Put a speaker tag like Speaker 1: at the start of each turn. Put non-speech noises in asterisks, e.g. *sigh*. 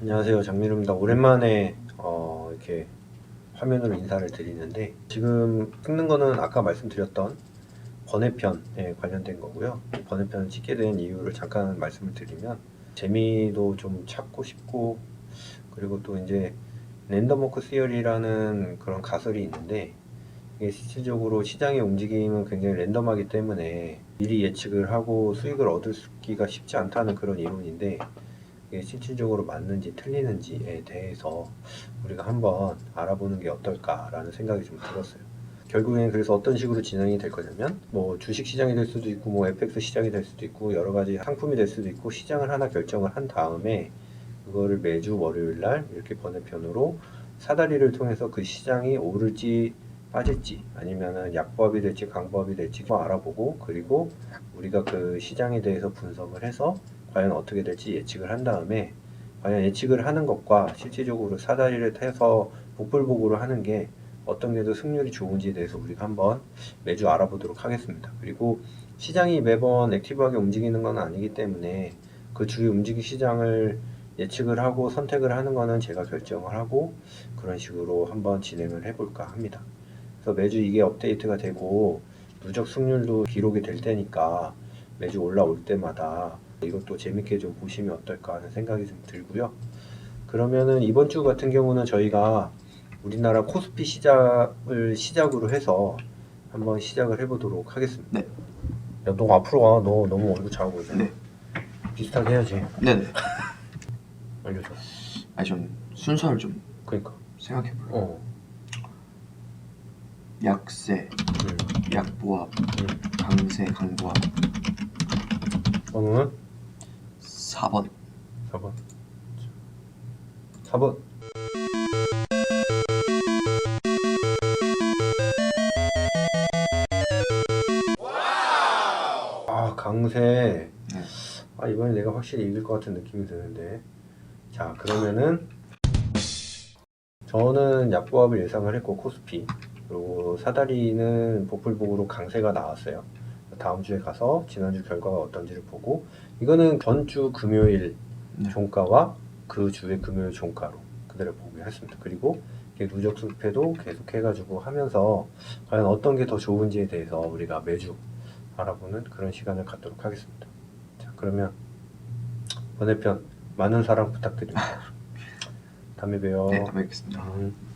Speaker 1: 안녕하세요 장민우입니다. 오랜만에 어, 이렇게 화면으로 인사를 드리는데 지금 찍는 거는 아까 말씀드렸던 번외편에 관련된 거고요. 번외편 찍게 된 이유를 잠깐 말씀을 드리면 재미도 좀 찾고 싶고 그리고 또 이제 랜덤워크 시어리라는 그런 가설이 있는데 이게 실질적으로 시장의 움직임은 굉장히 랜덤하기 때문에 미리 예측을 하고 수익을 얻기가 쉽지 않다는 그런 이론인데 이게 실질적으로 맞는지 틀리는지에 대해서 우리가 한번 알아보는 게 어떨까라는 생각이 좀 들었어요. 결국엔 그래서 어떤 식으로 진행이 될 거냐면 뭐 주식 시장이 될 수도 있고 뭐 FX 시장이 될 수도 있고 여러 가지 상품이 될 수도 있고 시장을 하나 결정을 한 다음에 그거를 매주 월요일 날 이렇게 번외편으로 사다리를 통해서 그 시장이 오를지 빠질지 아니면은 약보합이 될지 강보합이 될지 알아보고 그리고 우리가 그 시장에 대해서 분석을 해서 과연 어떻게 될지 예측을 한 다음에 과연 예측을 하는 것과 실질적으로 사다리를 타서 복불복으로 하는 게 어떤 게 더 승률이 좋은지에 대해서 우리가 한번 매주 알아보도록 하겠습니다. 그리고 시장이 매번 액티브하게 움직이는 건 아니기 때문에 그 주요 움직이 시장을 예측을 하고 선택을 하는 거는 제가 결정을 하고 그런 식으로 한번 진행을 해볼까 합니다. 그래서 매주 이게 업데이트가 되고 누적 승률도 기록이 될 테니까 매주 올라올 때마다 이것도 재밌게 좀 보시면 어떨까 하는 생각이 좀 들고요. 그러면은 이번 주 같은 경우는 저희가 우리나라 코스피 시작을 시작으로 해서 한번 시작을 해보도록 하겠습니다.
Speaker 2: 네.
Speaker 1: 야, 너 앞으로 와. 너 너무 얼굴 작아 보이잖아.
Speaker 2: 네.
Speaker 1: 비슷하게 해야지.
Speaker 2: 네네. *laughs*
Speaker 1: 알려줘.
Speaker 2: 아니 전 순서를 좀
Speaker 1: 그러니까.
Speaker 2: 생각해 볼게요.
Speaker 1: 어.
Speaker 2: 약세,
Speaker 1: 음,
Speaker 2: 약보합,
Speaker 1: 음.
Speaker 2: 강세, 강보합.
Speaker 1: 번호는
Speaker 2: 4번.
Speaker 1: 4번. 4번. 아, 강세.
Speaker 2: 네.
Speaker 1: 아, 이번에 내가 확실히 이길 것 같은 느낌이 드는데. 자, 그러면은 저는 약보합을 예상을 했고 코스피 그리고 사다리는 복불복으로 강세가 나왔어요. 다음 주에 가서 지난주 결과가 어떤지를 보고 이거는 전주 금요일
Speaker 2: 네.
Speaker 1: 종가와 그 주의 금요일 종가로 그대로 보기로 했습니다. 그리고 누적 수패도 계속 해가지고 하면서 과연 어떤 게 더 좋은지에 대해서 우리가 매주 알아보는 그런 시간을 갖도록 하겠습니다. 자, 그러면 번외편 많은 사랑 부탁드립니다. *laughs* 다음에 봬요.
Speaker 2: 네, 다음에 뵙겠습니다.
Speaker 1: 음.